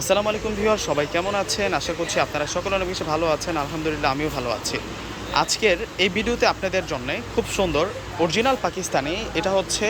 আসসালামু আলাইকুম ভিউয়ার, সবাই কেমন আছেন? আশা করছি আপনারা সকলে অনেক বেশি ভালো আছেন। আলহামদুলিল্লাহ, আমিও ভালো আছি। আজকের এই ভিডিওতে আপনাদের জন্য খুব সুন্দর অরিজিনাল পাকিস্তানি, এটা হচ্ছে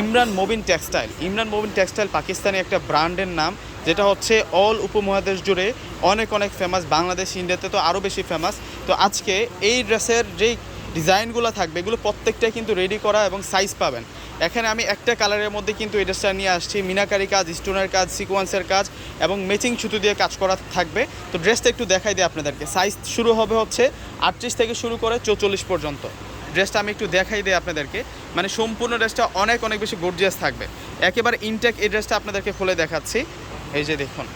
ইমরান মোবিন টেক্সটাইল। ইমরান মোবিন টেক্সটাইল পাকিস্তানি একটা ব্র্যান্ডের নাম, যেটা হচ্ছে অল উপমহাদেশ জুড়ে অনেক অনেক ফেমাস বাংলাদেশ, ইন্ডিয়াতে তো আরও বেশি ফেমাস তো আজকে এই ড্রেসের যেই ডিজাইনগুলো থাকবে, এগুলো প্রত্যেকটাই কিন্তু রেডি করা এবং সাইজ পাবেন। এখানে আমি একটা কালারের মধ্যে কিন্তু এই ড্রেসটা নিয়ে আসছি, মিনাকারি কাজ স্টোনের কাজ সিকোয়েন্সের কাজ এবং ম্যাচিং সুতো দিয়ে কাজ করা থাকবে। তো ড্রেসটা একটু দেখাই দিই আপনাদেরকে। সাইজ শুরু হবে হচ্ছে আটত্রিশ থেকে শুরু করে চৌচল্লিশ পর্যন্ত। ড্রেসটা আমি একটু দেখাই দিই আপনাদেরকে। মানে সম্পূর্ণ ড্রেসটা অনেক অনেক বেশি গর্জিয়াস থাকবে। একেবারে ইনটেক এই ড্রেসটা আপনাদেরকে খুলে দেখাচ্ছি। এই যে দেখুন।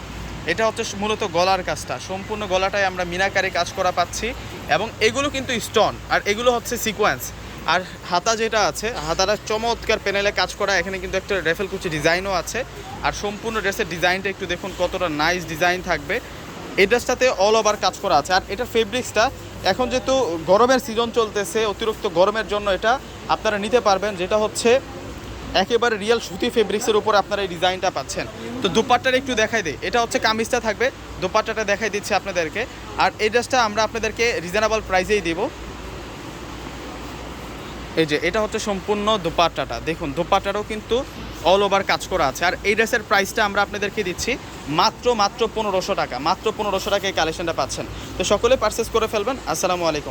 এটা হচ্ছে মূলত গলার কাজটা। সম্পূর্ণ গলাটায় আমরা মিনাকারে কাজ করা পাচ্ছি এবং এগুলো কিন্তু স্টোন, আর এগুলো হচ্ছে সিকোয়েন্স। আর হাতা যেটা আছে, হাতাটা চমৎকার প্যানেলে কাজ করা, এখানে কিন্তু একটা রেফেল কুচি ডিজাইনও আছে। আর সম্পূর্ণ ড্রেসের ডিজাইনটা একটু দেখুন, কতটা নাইস ডিজাইন থাকবে। এই ড্রেসটাতে অল ওভার কাজ করা আছে। আর এটার ফেব্রিক্সটা এখন যেহেতু গরমের সিজন চলতেছে, অতিরিক্ত গরমের জন্য এটা আপনারা নিতে পারবেন, যেটা হচ্ছে একেবারে রিয়েল সুতি ফেব্রিক্সের উপর আপনারা এই ডিজাইনটা পাচ্ছেন। তো দুপাট্টাটা একটু দেখাই দিই। এটা হচ্ছে কামিজটা থাকবে। দুপাট্টাটা দেখাই দিচ্ছি আপনাদেরকে। আর এই ড্রেসটা আমরা আপনাদেরকে রিজনেবল প্রাইসেই দিব। এই যে, এটা হচ্ছে সম্পূর্ণ দোপাট্টাটা। দেখুন দোপাট্টাটাও কিন্তু অল ওভার কাজ করা আছে। আর এই ড্রেসের প্রাইসটা আমরা আপনাদেরকে দিচ্ছি মাত্র মাত্র পনেরোশো টাকা। মাত্র পনেরোশো টাকা এই কালেকশনটা পাচ্ছেন। তো সকলে পারচেস করে ফেলবেন। আসসালামু আলাইকুম।